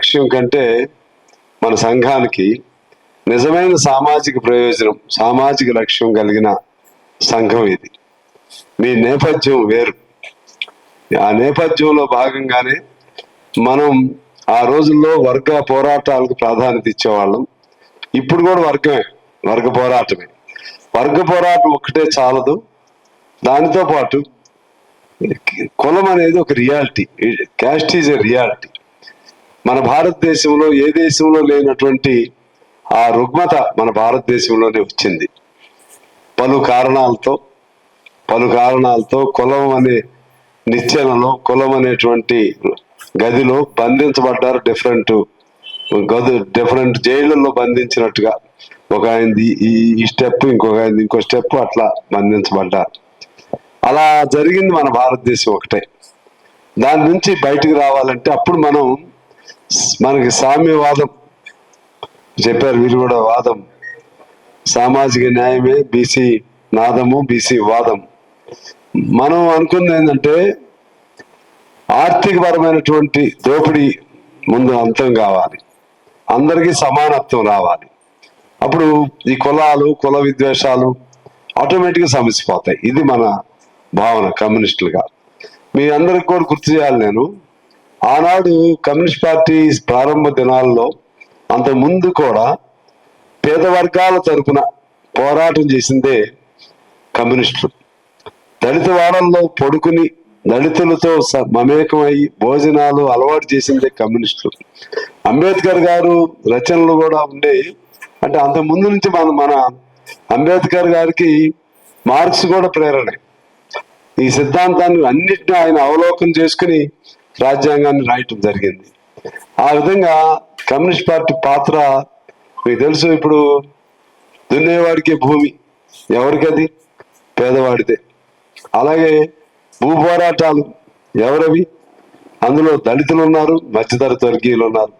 లక్ష్యం కంటే మన సంఘానికి నిజమైన సామాజిక ప్రయోజనం సామాజిక లక్ష్యం కలిగిన సంఘం ఇది. మీ నేపథ్యం వేరు. ఆ నేపథ్యంలో భాగంగానే మనం ఆ రోజుల్లో వర్గ పోరాటాలకు ప్రాధాన్యత ఇచ్చేవాళ్ళం. ఇప్పుడు కూడా వర్గమే వర్గ పోరాటమే. వర్గ పోరాటం ఒక్కటే చాలదు. దానితో పాటు కులం అనేది ఒక reality caste is a reality. మన భారతదేశంలో ఏ దేశంలో లేనటువంటి ఆ రుగ్మత మన భారతదేశంలోనే వచ్చింది. పలు కారణాలతో పలు కారణాలతో కులం అనే నిచ్చెనలో కులం అనేటువంటి గదిలో బంధించబడ్డారు డిఫరెంట్ గదు డిఫరెంట్ జైళ్ళల్లో బంధించినట్టుగా. ఒక ఆయనది ఈ ఈ స్టెప్ ఇంకొక ఆయనది ఇంకో స్టెప్ అట్లా బంధించబడ్డారు. అలా జరిగింది మన భారతదేశం ఒకటే. దాని నుంచి బయటికి రావాలంటే అప్పుడు మనం మనకి సామ్యవాదం చెప్పారు వీరు కూడా వాదం. సామాజిక న్యాయమే బీసీ నాదము బీసీ వాదం. మనం అనుకుంది ఏంటంటే ఆర్థికపరమైనటువంటి దోపిడీ ముందు అంతం కావాలి. అందరికీ సమానత్వం రావాలి. అప్పుడు ఈ కులాలు కుల విద్వేషాలు ఆటోమేటిక్గా సమసిపోతాయి. ఇది మన భావన కమ్యూనిస్టులుగా. మీ అందరికి కూడా గుర్తు చేయాలి నేను. ఆనాడు కమ్యూనిస్ట్ పార్టీ ప్రారంభ దినాల్లో అంత ముందు కూడా పేద వర్గాల తరపున పోరాటం చేసిందే కమ్యూనిస్టులు. దళిత వాడల్లో పడుకుని దళితులతో మమేకమై భోజనాలు అలవాటు చేసిందే కమ్యూనిస్టులు. అంబేద్కర్ గారు రచనలు కూడా ఉండే అంటే అంత ముందు నుంచి మన మన అంబేద్కర్ గారికి మార్క్స్ కూడా ప్రేరణ. ఈ సిద్ధాంతాన్ని అన్నిటిని ఆయన అవలోకనం చేసుకుని రాజ్యాంగాన్ని రాయటం జరిగింది. ఆ విధంగా కమ్యూనిస్ట్ పార్టీ పాత్ర మీకు తెలుసు ఇప్పుడు దున్నేవాడికి భూమి. ఎవరికది పేదవాడిదే. అలాగే భూ పోరాటాలు ఎవరవి? అందులో దళితులు ఉన్నారు మధ్యతరగతి వర్గీయులు ఉన్నారు.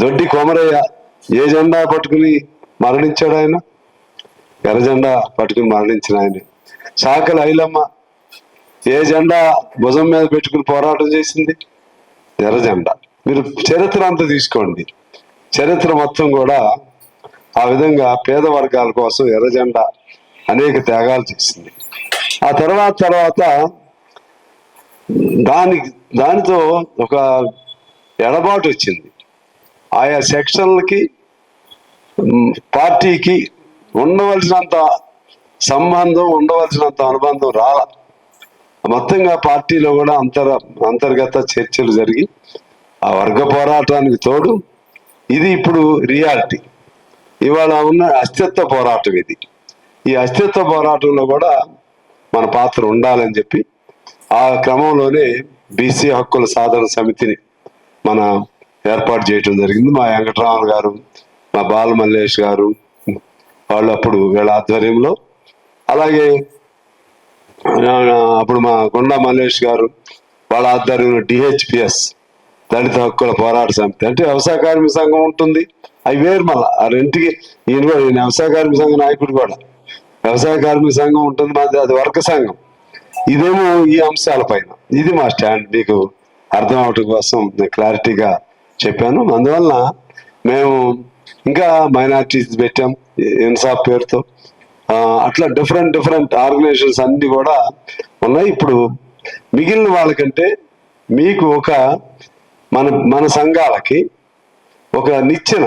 దొడ్డి కొమరయ్య ఏ జెండా పట్టుకుని మరణించాడు ఆయన? ఎర్ర జెండా పట్టుకుని మరణించిన ఆయన. సాకల ఐలమ్మ ఏ జెండా భుజం మీద పెట్టుకుని పోరాటం చేసింది? ఎర్ర జెండా. మీరు చరిత్ర అంతా తీసుకోండి. చరిత్ర మొత్తం కూడా ఆ విధంగా పేద వర్గాల కోసం ఎర్ర జెండా అనేక త్యాగాలు చేసింది. ఆ తర్వాత తర్వాత దాని దానితో ఒక ఎడబాటు వచ్చింది. ఆయా సెక్షన్లకి పార్టీకి ఉండవలసినంత సంబంధం ఉండవలసినంత అనుబంధం రాలా మొత్తంగా పార్టీలో కూడా అంతర అంతర్గత చర్చలు జరిగి ఆ వర్గ పోరాటానికి తోడు ఇది ఇప్పుడు రియాలిటీ. ఇవాళ ఉన్న అస్తిత్వ పోరాటం ఇది. ఈ అస్తిత్వ పోరాటంలో కూడా మన పాత్ర ఉండాలని చెప్పి ఆ క్రమంలోనే బీసీ హక్కుల సాధన సమితిని మన ఏర్పాటు చేయటం జరిగింది. మా వెంకటరామన్ గారు మా బాల మల్లేష్ గారు వాళ్ళు అప్పుడు వీళ్ళ ఆధ్వర్యంలో. అలాగే అప్పుడు మా గుండా మల్లేష్ గారు వాళ్ళ ఆధ్వర్యంలో డిహెచ్పిఎస్ దళిత హక్కుల పోరాట సమితి. అంటే వ్యవసాయ కార్మిక సంఘం ఉంటుంది అవి వేరు మళ్ళా. ఆ రెంటికి ఈయన కూడా ఈయన వ్యవసాయ కార్మిక సంఘ నాయకుడు కూడా. వ్యవసాయ కార్మిక సంఘం ఉంటుంది మాది అది వర్గ సంఘం. ఇదేమో ఈ అంశాల పైన. ఇది మా స్టాండ్ మీకు అర్థం అవటం కోసం నేను క్లారిటీగా చెప్పాను. అందువలన మేము ఇంకా మైనార్టీస్ పెట్టాం ఇన్సాఫ్ పేరుతో. అట్లా డిఫరెంట్ డిఫరెంట్ ఆర్గనైజేషన్స్ అన్ని కూడా ఉన్నాయి. ఇప్పుడు మిగిలిన వాళ్ళకంటే మీకు ఒక మన మన సంఘాలకి ఒక నిచ్చెన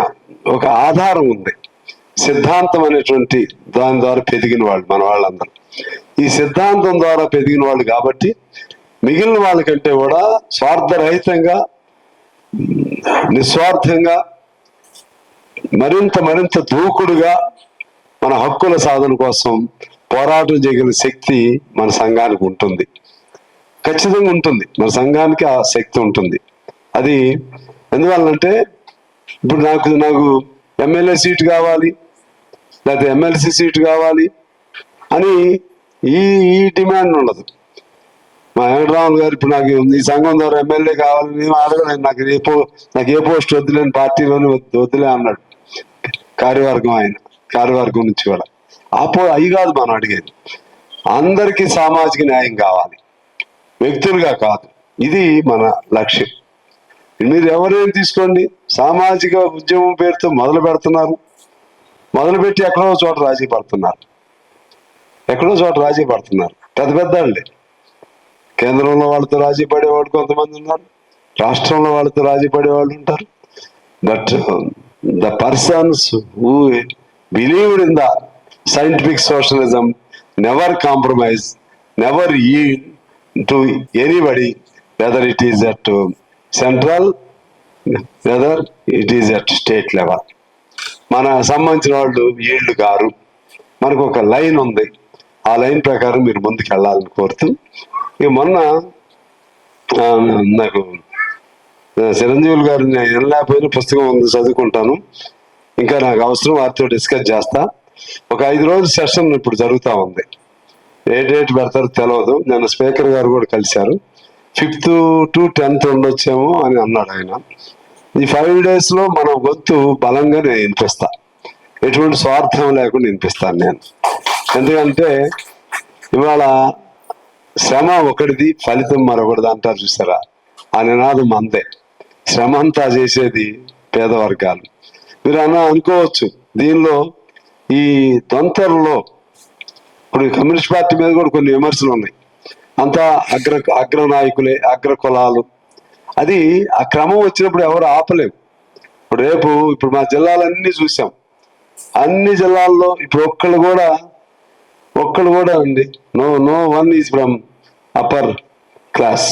ఒక ఆధారం ఉంది. సిద్ధాంతం అనేటువంటి దాని ద్వారా పెరిగిన వాళ్ళు మన వాళ్ళందరూ. ఈ సిద్ధాంతం ద్వారా పెరిగిన వాళ్ళు కాబట్టి మిగిలిన వాళ్ళకంటే కూడా స్వార్థరహితంగా నిస్వార్థంగా మరింత మరింత దూకుడుగా మన హక్కుల సాధన కోసం పోరాటం చేయగల శక్తి మన సంఘానికి ఉంటుంది. ఖచ్చితంగా ఉంటుంది. మన సంఘానికి ఆ శక్తి ఉంటుంది. అది ఎందువల్లంటే ఇప్పుడు నాకు నాకు ఎమ్మెల్యే సీట్ కావాలి లేకపోతే ఎమ్మెల్సీ సీట్ కావాలి అని ఈ ఈ డిమాండ్ ఉండదు. మా వెంకటరాములు గారు ఇప్పుడు నాకు ఈ సంఘం ద్వారా ఎమ్మెల్యే కావాలని నేను అడగలేదు నాకు ఏ పో నాకు ఏ పోస్ట్ వద్దులేని పార్టీలోనే వద్దులే అన్నాడు. కార్యవర్గం ఆయన. కార్యవర్గం నుంచి కూడా ఆ పో అవి కాదు మనం అడిగేది. అందరికీ సామాజిక న్యాయం కావాలి. వ్యక్తులుగా కాదు. ఇది మన లక్ష్యం. మీరు ఎవరైనా తీసుకోండి? సామాజిక ఉద్యమం పేరుతో మొదలు పెడుతున్నారు. మొదలుపెట్టి ఎక్కడో చోట రాజీ పడుతున్నారు. ఎక్కడో చోట రాజీ పడుతున్నారు. పెద్ద పెద్ద వాళ్ళే కేంద్రంలో వాళ్ళతో రాజీ పడేవాళ్ళు కొంతమంది ఉన్నారు. రాష్ట్రంలో వాళ్ళతో రాజీ పడేవాళ్ళు ఉంటారు. But the persons who believed in the scientific socialism never compromise never ఈ to anybody whether it is at central whether it is at state level మన సంబంధించిన వాళ్ళు ఈళ్ళు గారు మనకు ఒక లైన్ ఉంది. ఆ లైన్ ప్రకారం మీరు ముందుకు వెళ్ళాలని కోరుతూ ఇక మొన్న నాకు చిరంజీవులు గారు నేను వెళ్ళలేకపోయిన పుస్తకం ఉంది చదువుకుంటాను. ఇంకా నాకు అవసరం వారితో డిస్కస్ చేస్తా. ఒక ఐదు రోజుల సెషన్ ఇప్పుడు జరుగుతూ ఉంది. ఏ డేట్ పెడతారో తెలియదు నేను స్పీకర్ గారు కూడా కలిశారు. ఫిఫ్త్ టు టెన్త్ ఉండొచ్చేమో అని అన్నాడు ఆయన. ఈ ఫైవ్ డేస్లో మన గొంతు బలంగా నేను వినిపిస్తా. ఎటువంటి స్వార్థం లేకుండా వినిపిస్తాను నేను. ఎందుకంటే ఇవాళ శ్రమ ఒకటిది ఫలితం మరొకటిది అంటారు చూసారా? ఆ నినాదం అందే శ్రమ అంతా చేసేది పేదవర్గాలు. మీరు అన్న అనుకోవచ్చు. దీనిలో ఈ తొంతరలో ఇప్పుడు కమ్యూనిస్ట్ పార్టీ మీద కూడా కొన్ని విమర్శలు ఉన్నాయి. అంతా అగ్ర అగ్ర నాయకులే అగ్ర కులాలు. అది ఆ క్రమం వచ్చినప్పుడు ఎవరు ఆపలేము ఇప్పుడు రేపు ఇప్పుడు మా జిల్లాలన్నీ చూసాం. అన్ని జిల్లాల్లో ఇప్పుడు ఒక్కళ్ళు కూడా ఒక్కళ్ళు కూడా ఉంది no no one is from upper class.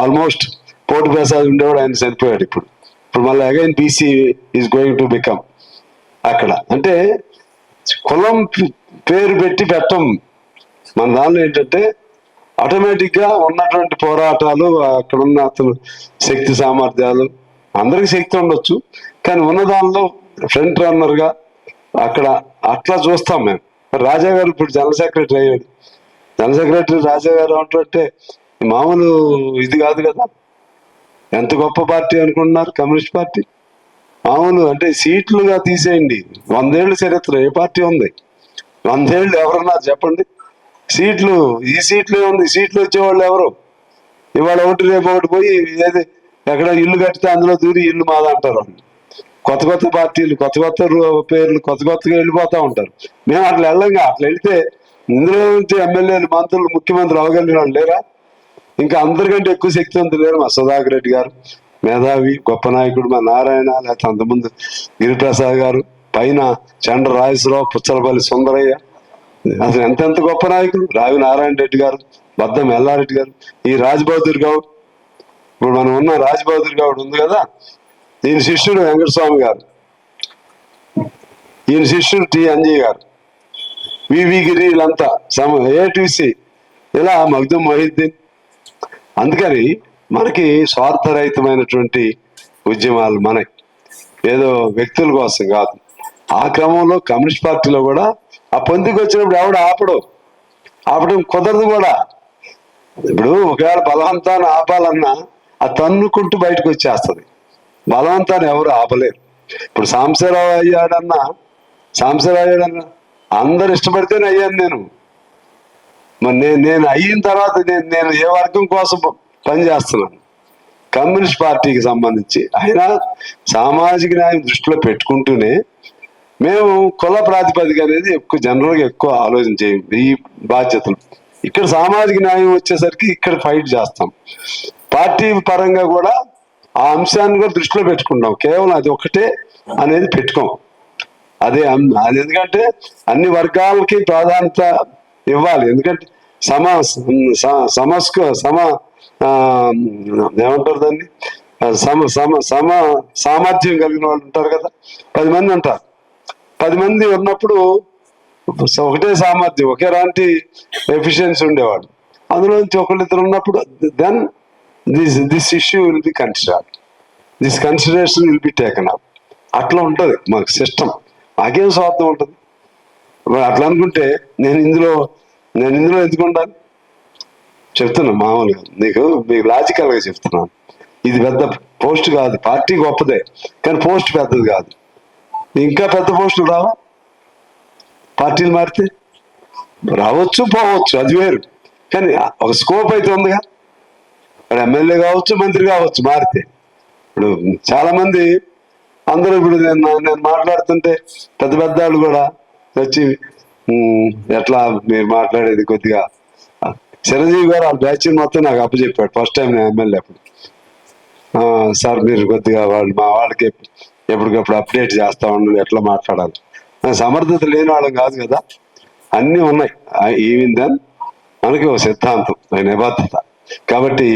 Almost పోటీ ప్రసాద్ ఉండేవాడు ఆయన చనిపోయాడు ఇప్పుడు. ఇప్పుడు మళ్ళీ again BC is going to become అక్కడ. అంటే కులం పేరు పెట్టి పెట్టం. మన దానిలో ఏంటంటే ఆటోమేటిక్గా ఉన్నటువంటి పోరాటాలు అక్కడ ఉన్న అతను శక్తి సామర్థ్యాలు అందరికి శక్తి ఉండొచ్చు. కానీ ఉన్న దానిలో ఫ్రంట్ రన్నర్గా అక్కడ అట్లా చూస్తాం మేము. రాజా గారు ఇప్పుడు జనరల్ సెక్రటరీ అయ్యాడు. జనరల్ సెక్రటరీ రాజా గారు అంటే మామూలు ఇది కాదు కదా ఎంత గొప్ప పార్టీ అనుకుంటున్నారు? Communist party? అవును అంటే సీట్లుగా తీసేయండి. వందేళ్ళు చరిత్ర ఏ పార్టీ ఉంది? వందేళ్ళు ఎవరున్నారు చెప్పండి? సీట్లు ఈ సీట్లు ఉంది సీట్లు వచ్చేవాళ్ళు ఎవరు? ఇవాళ ఒకటి రేపు ఒకటి పోయి ఏది ఎక్కడ ఇల్లు కడితే అందులో దూరి ఇల్లు మాద అంటారు. కొత్త కొత్త పార్టీలు కొత్త కొత్త పేర్లు కొత్త కొత్తగా వెళ్ళిపోతూ ఉంటారు. మేము అట్లా వెళ్ళంగా. అట్లా వెళ్తే ఇందులో నుంచి ఎమ్మెల్యేలు మంత్రులు ముఖ్యమంత్రులు అవగలిగిన వాళ్ళు లేరా? ఇంకా అందరికంటే ఎక్కువ శక్తివంతులు లేరు మా సుధాకర్ రెడ్డి గారు. మేధావి గొప్ప నాయకుడు మా నారాయణ లేకపోతే అంతకుముందు గిరిప్రసాద్ గారు పైన చండ్ర రాజేశ్వరరావు పుచ్చలపల్లి సుందరయ్య. అసలు ఎంతెంత గొప్ప నాయకులు? రావి నారాయణ రెడ్డి గారు బద్దం ఎల్లారెడ్డి గారు ఈ రాజ్బహదూర్ గౌడ్. ఇప్పుడు మనం ఉన్న రాజ్బహదూర్ గౌడ్ ఉంది కదా? ఈయన శిష్యుడు వెంకటస్వామి గారు. ఈయన శిష్యుడు టి అంజయ్ గారు. వివి గిరి వీళ్ళంతా సమ ఏటీసీ ఇలా మగ్దుం మొహిద్దీన్ అందుకని మనకి స్వార్థరహితమైనటువంటి ఉద్యమాలు మనకి ఏదో వ్యక్తుల కోసం కాదు. ఆ క్రమంలో కమ్యూనిస్ట్ పార్టీలో కూడా ఆ పొందికి వచ్చినప్పుడు ఎవడు ఆపడు. ఆపడం కుదరదు కూడా. ఇప్పుడు ఒకవేళ బలవంతాన్ని ఆపాలన్నా ఆ తన్నుకుంటూ బయటకు వచ్చేస్తుంది. బలవంతాన్ని ఎవరు ఆపలేరు. ఇప్పుడు సాంబశివరావు అయ్యాడన్నా సాంబశివరావు అయ్యాడన్నా అందరు ఇష్టపడితేనే అయ్యాను నేను. మరి నేను నేను అయిన తర్వాత నేను నేను ఏ వర్గం కోసం పనిచేస్తున్నాను పని చేస్తున్నాను? కమ్యూనిస్ట్ పార్టీకి సంబంధించి. అయినా సామాజిక న్యాయం దృష్టిలో పెట్టుకుంటూనే మేము కుల ప్రాతిపదిక అనేది ఎక్కువ జనరల్గా ఎక్కువ ఆలోచన చేయం ఈ బాధ్యతలు. ఇక్కడ సామాజిక న్యాయం వచ్చేసరికి ఇక్కడ ఫైట్ చేస్తాం. పార్టీ పరంగా కూడా ఆ అంశాన్ని కూడా దృష్టిలో పెట్టుకుంటాం. కేవలం అది ఒకటే అనేది పెట్టుకోం. అదే అం- అది ఎందుకంటే అన్ని వర్గాలకి ప్రాధాన్యత ఇవ్వాలి. ఎందుకంటే సమా సమస్కు సమ ఏమంటారు దాన్ని? సమ సమ సమ సామర్థ్యం కలిగిన వాళ్ళు ఉంటారు కదా. పది మంది ఉంటారు. పది మంది ఉన్నప్పుడు ఒకటే సామర్థ్యం ఒకేలాంటి ఎఫిషియన్సీ ఉండేవాడు అందులో నుంచి ఒకళ్ళిద్దరు ఉన్నప్పుడు then this this issue will be consider this consideration will be taken up. అట్లా ఉంటుంది మాకు సిస్టమ్. మాకేం స్వార్థం ఉంటుంది? అట్లా అనుకుంటే నేను ఇందులో నేను ఇందులో ఎందుకు ఉండాలి చెప్తున్నా మామూలుగా. నీకు మీకు లాజికల్గా చెప్తున్నాను. ఇది పెద్ద పోస్ట్ కాదు. పార్టీ గొప్పదే. కానీ పోస్ట్ పెద్దది కాదు. ఇంకా పెద్ద పోస్టులు రావా? పార్టీలు మారితే? రావచ్చు పోవచ్చు. అది వేరు. కానీ ఒక స్కోప్ అయితే ఉందిగా. ఇప్పుడు ఎమ్మెల్యే కావచ్చు మంత్రి కావచ్చు మారితే. ఇప్పుడు చాలామంది అందరూ ఇప్పుడు నేను నేను మాట్లాడుతుంటే పెద్ద పెద్ద వాళ్ళు కూడా వచ్చి ఎట్లా మీరు మాట్లాడేది కొద్దిగా? చిరంజీవి గారు ఆ బ్యాచ్ మొత్తం నాకు అప్పచెప్పాడు ఫస్ట్ టైం నేను ఎమ్మెల్యే అప్పుడు. సార్ మీరు కొద్దిగా వాళ్ళు మా వాళ్ళకి ఎప్పటికప్పుడు అప్డేట్ చేస్తా ఉండండి ఎట్లా మాట్లాడాలి. సమర్థత లేని వాళ్ళం కాదు కదా. అన్నీ ఉన్నాయి. ఈవెన్ దెన్ మనకి ఒక సిద్ధాంతం నిబద్ధత. కాబట్టి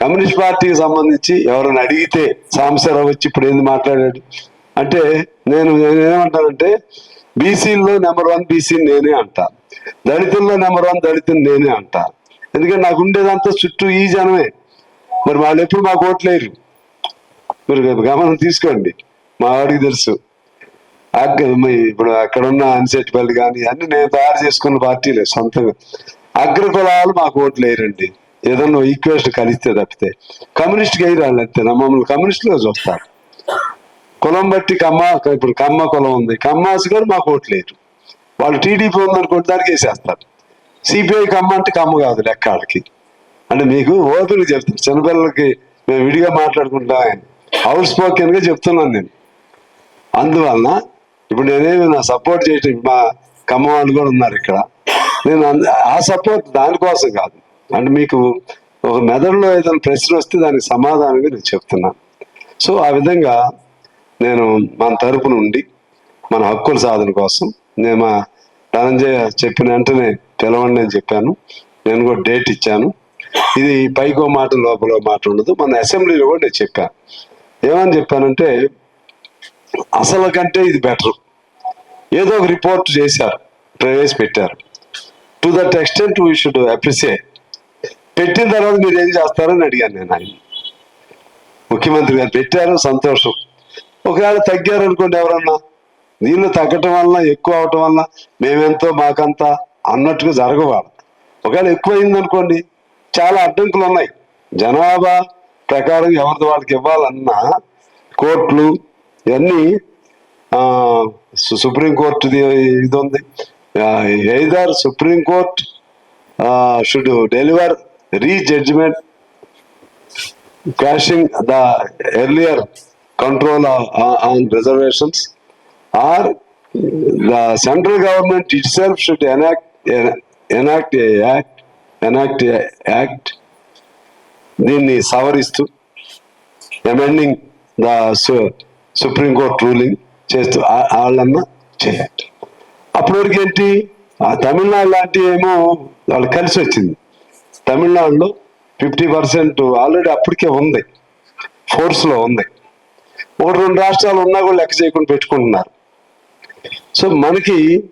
కమ్యూనిస్ట్ పార్టీకి సంబంధించి ఎవరైనా అడిగితే సాంబశివరావు వచ్చి ఇప్పుడు ఏంది మాట్లాడాడు? అంటే నేను నేనేమంటానంటే బీసీల్లో నెంబర్ వన్ బీసీ నేనే అంట. దళితుల్లో నెంబర్ వన్ దళితుని నేనే అంట. ఎందుకంటే నాకు ఉండేదంతా చుట్టూ ఈ జనమే. మరి వాళ్ళు ఎప్పుడు మాకు ఓట్లేరు. మీరు గమనం తీసుకోండి. మా వాడికి తెలుసు. ఇప్పుడు అక్కడ ఉన్న అన్సెట్పల్లి కానీ అన్ని నేను తయారు చేసుకున్న పార్టీలే సొంతంగా. అగ్ర కులాలు మాకు ఓట్లు వేయరండి ఏదన్నా ఈక్వేషన్ కలిస్తే తప్పితే. కమ్యూనిస్ట్కి వేయరాళ్ళు అంతే మమ్మల్ని కమ్యూనిస్టులో చూస్తారు. కులం బట్టి కమ్మ ఇప్పుడు కమ్మ కులం ఉంది. కమ్మాసి కూడా మాకు ఓట్లు లేరు వాళ్ళు టీడీపీ ఉందనుకుంటే దానికి వేసేస్తారు. సిపిఐ కమ్మ అంటే కమ్మ కాదు లెక్క వాళ్ళకి. అంటే మీకు ఓపిక చెప్తాను. చిన్నపిల్లలకి మేము విడిగా మాట్లాడుకుంటాం హౌస్ స్పోకెన్గా చెప్తున్నాను నేను. అందువలన ఇప్పుడు నేనేమి నా సపోర్ట్ చేయటం మా కమ్మ వాళ్ళు కూడా ఉన్నారు ఇక్కడ. నేను ఆ సపోర్ట్ దానికోసం కాదు. అంటే మీకు ఒక మెదడులో ఏదైనా ప్రశ్న వస్తే దానికి సమాధానంగా నేను చెప్తున్నాను సో ఆ విధంగా నేను మన తరపు నుండి మన హక్కుల సాధన కోసం నేను మా ధనంజయ చెప్పిన వెంటనే పిలవండి అని చెప్పాను. నేను కూడా డేట్ ఇచ్చాను. ఇది పైకో మాట లోపల మాట ఉండదు. మన అసెంబ్లీలో కూడా నేను చెప్పాను ఏమని చెప్పానంటే అసలు కంటే ఇది బెటర్. ఏదో ఒక రిపోర్ట్ చేశారు ప్రవేశపెట్టారు. To that extent we should appreciate పెట్టిన తర్వాత మీరు ఏం చేస్తారని అడిగాను నేను ఆయన. ముఖ్యమంత్రి గారు పెట్టారు సంతోషం. ఒకవేళ తగ్గారు అనుకోండి ఎవరన్నా నీళ్ళు తగ్గటం వలన ఎక్కువ అవటం వలన మేమెంతో మాకంత అన్నట్టుగా జరగవాలి ఒకవేళ ఎక్కువ అనుకోండి చాలా అడ్డంకులు ఉన్నాయి జనాభా ప్రకారం ఎవరిది వాళ్ళకి ఇవ్వాలన్నా కోర్టులు ఇవన్నీ సుప్రీంకోర్టుది సుప్రీం కోర్టుది ఇది ఉంది either supreme court should deliver rejudgement judgement the earlier control of- on reservations or uh, the central government itself should enact enact a act enact a act దీన్ని సవరిస్తూ amending the supreme court ruling చేస్తూ వాళ్ళన్నా చేయాలి. అప్పటి వరకు ఏంటి? ఆ తమిళనాడు లాంటి ఏమో వాళ్ళు కలిసి వచ్చింది. తమిళనాడులో ఫిఫ్టీ పర్సెంట్ ఆల్రెడీ అప్పటికే ఉంది. ఫోర్స్లో ఉంది. ఒకటి రెండు రాష్ట్రాలు ఉన్నా కూడా లెక్క చేయకుండా పెట్టుకుంటున్నారు. సో మనకి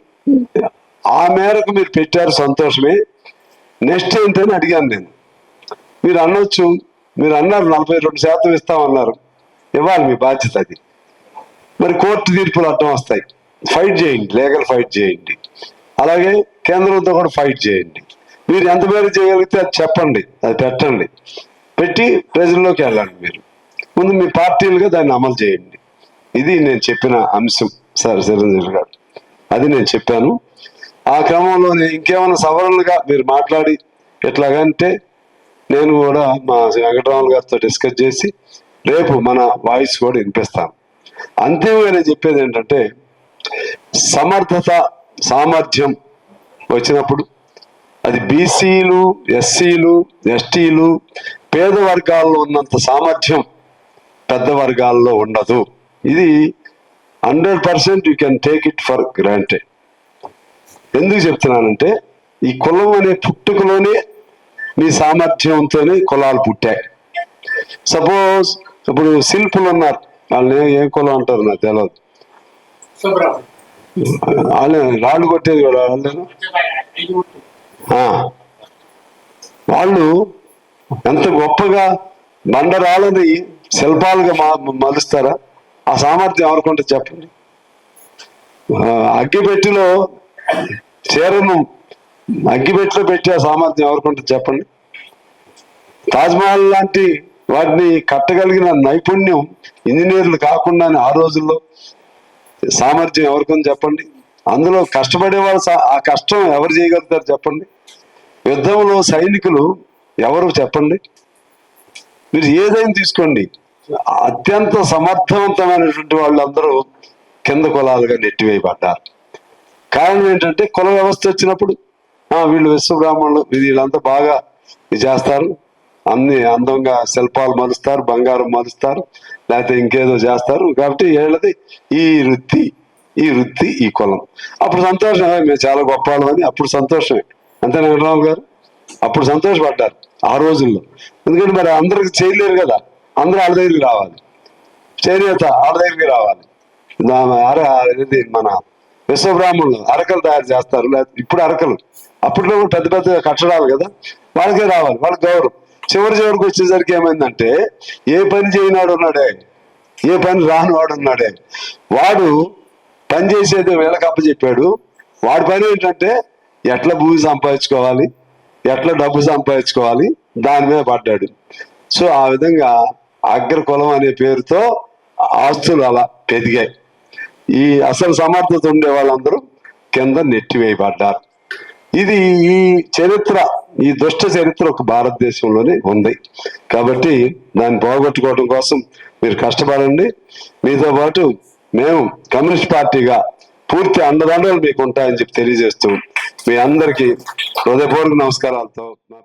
ఆ మేరకు మీరు పెట్టారు సంతోషమే. నెక్స్ట్ ఏంటని అడిగాను నేను. మీరు అనొచ్చు మీరు అన్నారు నలభై రెండు శాతం ఇస్తామన్నారు. ఇవ్వాలి మీ బాధ్యత అది. మరి కోర్టు తీర్పులు అడ్డం వస్తాయి. ఫైట్ చేయండి లీగల్ ఫైట్ చేయండి. అలాగే కేంద్రంతో కూడా ఫైట్ చేయండి. మీరు ఎంత మేర చేయగలిగితే అది చెప్పండి అది పెట్టండి. పెట్టి ప్రజల్లోకి వెళ్ళండి మీరు. ముందు మీ పార్టీలుగా దాన్ని అమలు చేయండి. ఇది నేను చెప్పిన అంశం సార్ చిరంజీవి గారు. అది నేను చెప్పాను. ఆ క్రమంలో ఇంకేమైనా సవరణలుగా మీరు మాట్లాడి ఎట్లాగంటే నేను కూడా మా వెంకటరామన్ గారితో డిస్కస్ చేసి రేపు మన వాయిస్ కూడా వినిపిస్తాను. అంతిమంగా నేను చెప్పేది ఏంటంటే సమర్థత సామర్థ్యం వచ్చినప్పుడు అది బీసీలు ఎస్సీలు ఎస్టీలు పేద వర్గాల్లో ఉన్నంత సామర్థ్యం పెద్ద వర్గాల్లో ఉండదు. ఇది hundred percent you can take it for granted ఎందుకు చెప్తున్నానంటే ఈ కులం అనే పుట్టుకలోనే మీ సామర్థ్యంతోనే కులాలు పుట్టాయి. సపోజ్ ఇప్పుడు శిల్పులు ఉన్నారు. వాళ్ళని ఏ- ఏం కులం అంటారు నాకు తెలియదు వాళ్ళే రాళ్ళు కొట్టేది కూడా వాళ్ళేనా? వాళ్ళు ఎంత గొప్పగా బండరాళ్ళని శిల్పాలుగా మా మలుస్తారా? ఆ సామర్థ్యం ఎవరికంటే చెప్పండి. అగ్గిపెట్టిలో చీరను అగ్గిపెట్టిలో పెట్టే ఆ సామర్థ్యం ఎవరికంటే చెప్పండి. తాజ్మహల్ లాంటి వాటిని కట్టగలిగిన నైపుణ్యం ఇంజనీర్లు కాకుండానే ఆ రోజుల్లో సామర్థ్యం ఎవరికని చెప్పండి. అందులో కష్టపడే వాళ్ళు ఆ కష్టం ఎవరు చేయగలుగుతారు చెప్పండి. యుద్ధంలో సైనికులు ఎవరు చెప్పండి. మీరు ఏదైనా తీసుకోండి. అత్యంత సమర్థవంతమైనటువంటి వాళ్ళందరూ కింద కులాలుగా నెట్టివేయబడ్డారు. కారణం ఏంటంటే కుల వ్యవస్థ వచ్చినప్పుడు ఆ, వీళ్ళు విశ్వబ్రాహ్మణులు వీళ్ళంతా బాగా చేస్తారు. అన్ని అందంగా శిల్పాలు మలుస్తారు బంగారం మలుస్తారు లేకపోతే ఇంకేదో చేస్తారు. కాబట్టి వీళ్ళది ఈ వృత్తి ఈ వృత్తి ఈ కులం. అప్పుడు సంతోషమే మేము చాలా గొప్ప అని అప్పుడు సంతోషమే. అంతే వెంకటరావు గారు? అప్పుడు సంతోషపడ్డారు ఆ రోజుల్లో. ఎందుకంటే మరి అందరికి చేయలేరు కదా. అందరూ వాళ్ళ దగ్గరికి రావాలి చేనేత వాళ్ళ దగ్గరికి రావాలి నా- అర- ఇది మన విశ్వబ్రాహ్మణులు అరకలు తయారు చేస్తారు. లేకపోతే ఇప్పుడు అరకలు. అప్పట్లో పెద్ద పెద్ద కట్టడాలు కదా. వాళ్ళకే రావాలి. వాళ్ళకి గౌరవం. చివరి చివరికి వచ్చేసరికి ఏమైందంటే ఏ పని చేయనాడు ఉన్నాడే? ఏ పని రాని వాడు ఉన్నాడే? వాడు పని చేసేది వీళ్ళకి అప్పచెప్పాడు. వాడి పని ఏంటంటే ఎట్లా భూమి సంపాదించుకోవాలి? ఎట్లా డబ్బు సంపాదించుకోవాలి? దాని మీద పడ్డాడు. సో ఆ విధంగా అగ్రకులం అనే పేరుతో ఆస్తులు అలా పెరిగాయి. ఈ అసలు సమర్థత ఉండే వాళ్ళందరూ కింద నెట్టివేయబడ్డారు. ఇది ఈ చరిత్ర ఈ దుష్ట చరిత్ర ఒక భారతదేశంలోనే ఉంది. కాబట్టి దాన్ని పోగొట్టుకోవడం కోసం మీరు కష్టపడండి. మీతో పాటు మేము కమ్యూనిస్ట్ పార్టీగా పూర్తి అండదండలు మీకు ఉంటాయని చెప్పి తెలియజేస్తూ మీ అందరికీ హృదయపూర్వక నమస్కారాలతో నా